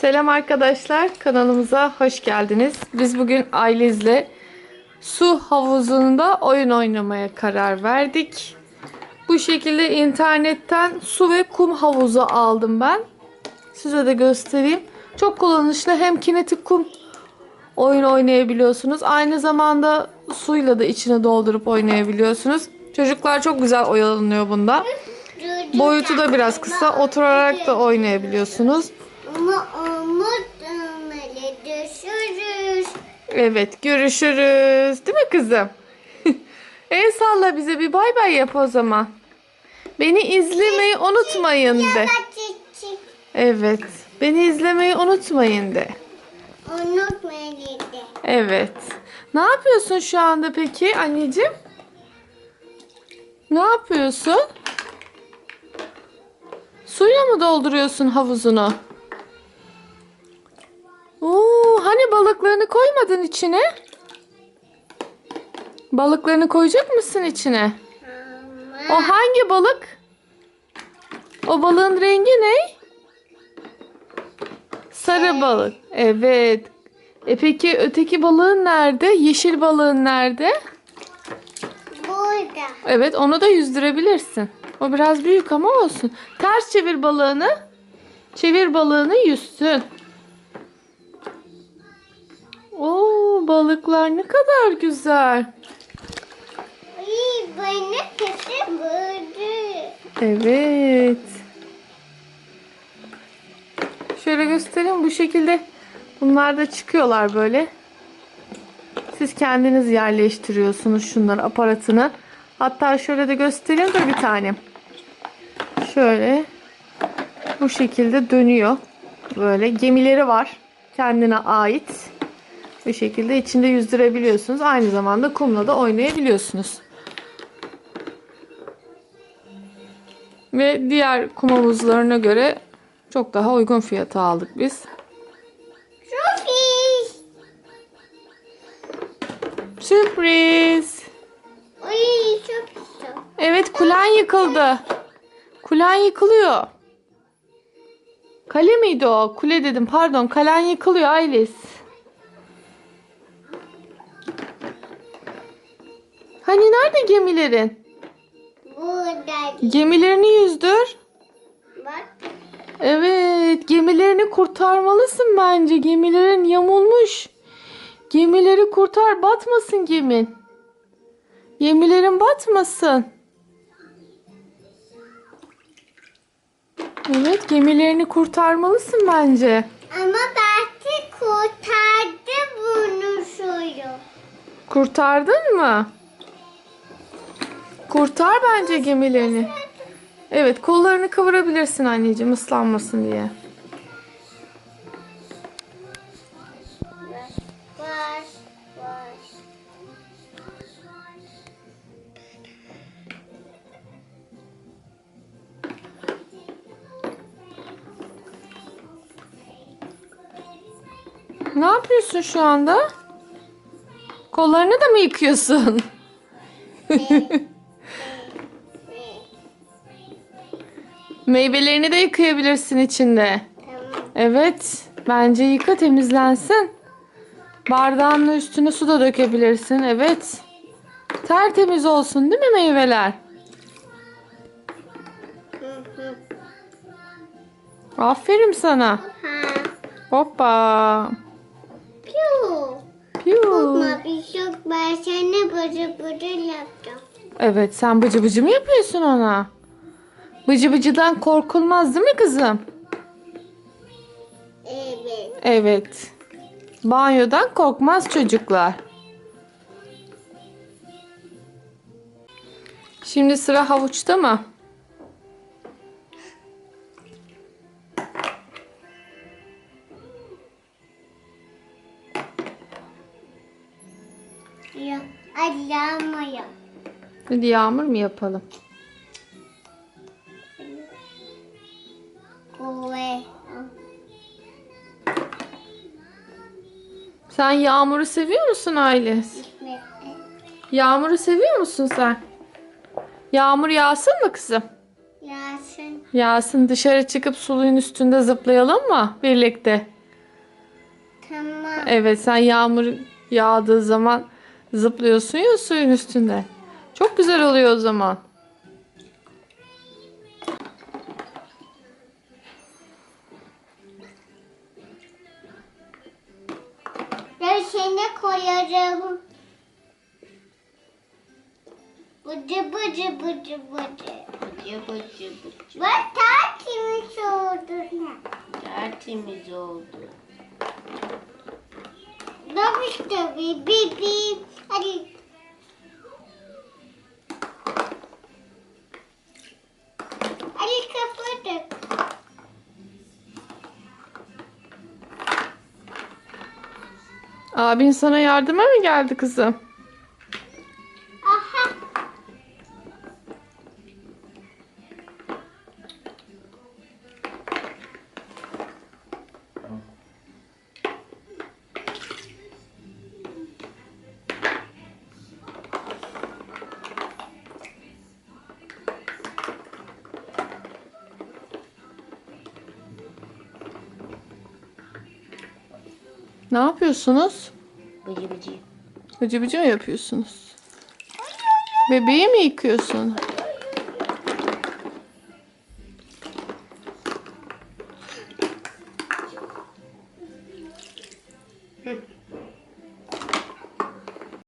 Selam arkadaşlar, kanalımıza hoş geldiniz. Biz bugün Ailiz'le su havuzunda oyun oynamaya karar verdik. Bu şekilde internetten su ve kum havuzu aldım ben. Size de göstereyim. Çok kullanışlı hem kinetik kum oyun oynayabiliyorsunuz. Aynı zamanda suyla da içine doldurup oynayabiliyorsunuz. Çocuklar çok güzel oyalanıyor bunda. Boyutu da biraz kısa. Oturarak da oynayabiliyorsunuz. Evet görüşürüz. Değil mi kızım? El salla bize bir bay bay yap o zaman. Beni izlemeyi unutmayın de. Evet. Beni izlemeyi unutmayın de. unutmayın dedi. Evet. Ne yapıyorsun şu anda peki anneciğim? Ne yapıyorsun? Suyla mı dolduruyorsun havuzunu? Balıklarını koymadın içine? Balıklarını koyacak mısın içine? O hangi balık? O balığın rengi ne? Sarı balık. Evet. E peki öteki balığın nerede? Yeşil balığın nerede? burada. Evet onu da yüzdürebilirsin. O biraz büyük ama olsun. Ters çevir balığını. Çevir balığını yüzsün. Oo balıklar ne kadar güzel. Ay, bana kesin burada. Evet. Şöyle göstereyim bu şekilde bunlar da çıkıyorlar böyle. Siz kendiniz yerleştiriyorsunuz şunları aparatını. Hatta şöyle de göstereyim de bir tane. Şöyle bu şekilde dönüyor. Böyle gemileri var kendine ait. Bu şekilde içinde yüzdürebiliyorsunuz. Aynı zamanda kumla da oynayabiliyorsunuz. Ve diğer kum havuzlarına göre çok daha uygun fiyata aldık biz. İyi. Sürpriz. Ay çok. Evet kulen yıkıldı. Kulen yıkılıyor. Kale miydi o? Kule dedim pardon. Kalen yıkılıyor Aylis. Gemilerin? Burada. Gemilerini yüzdür. Bak. Evet, gemilerini kurtarmalısın bence. Gemilerin yamulmuş. Gemileri kurtar, batmasın gemin. Gemilerin batmasın. Evet, gemilerini kurtarmalısın bence. Ama belki kurtardı bunu suyu. Kurtardın mı? Kurtar bence gemilerini. Evet, kollarını kıvırabilirsin anneciğim ıslanmasın diye. Ne yapıyorsun şu anda? Kollarını da mı yıkıyorsun? Meyvelerini de yıkayabilirsin içinde. Tamam. Evet. Bence yıka temizlensin. Bardağın üstüne su da dökebilirsin. Evet. Tertemiz olsun değil mi meyveler? Aferin sana. Hoppa. Piu. Piu. Ama bir çok ben sana bıcı bıcı yapacağım. Evet sen bıcı bıcı mı yapıyorsun ona? Bıcı bıcıdan korkulmaz değil mi kızım? Evet. Evet. Banyodan korkmaz çocuklar. Şimdi sıra havuçta mı? Ya. Allah'ıma yap. Hadi yağmur mu yapalım? Sen yağmuru seviyor musun Ailes? Yağmuru seviyor musun sen? Yağmur yağsın mı kızım? Yasın. Yasin dışarı çıkıp suyun üstünde zıplayalım mı birlikte? Tamam. Evet sen yağmur yağdığı zaman zıplıyorsun ya suyun üstünde. Çok güzel oluyor o zaman. Seni koyarım. Bıcı bıcı bıcı bıcı. Bıcı bıcı bıcı. Bak tertemiz oldu. Tertemiz oldu. Tabii tabii. Bibi. Hadi. Hadi Abin sana yardıma mı geldi kızım? Ne yapıyorsunuz? Bıcı bıcı. Bıcı bıcı mı yapıyorsunuz? Bebeği mi yıkıyorsun?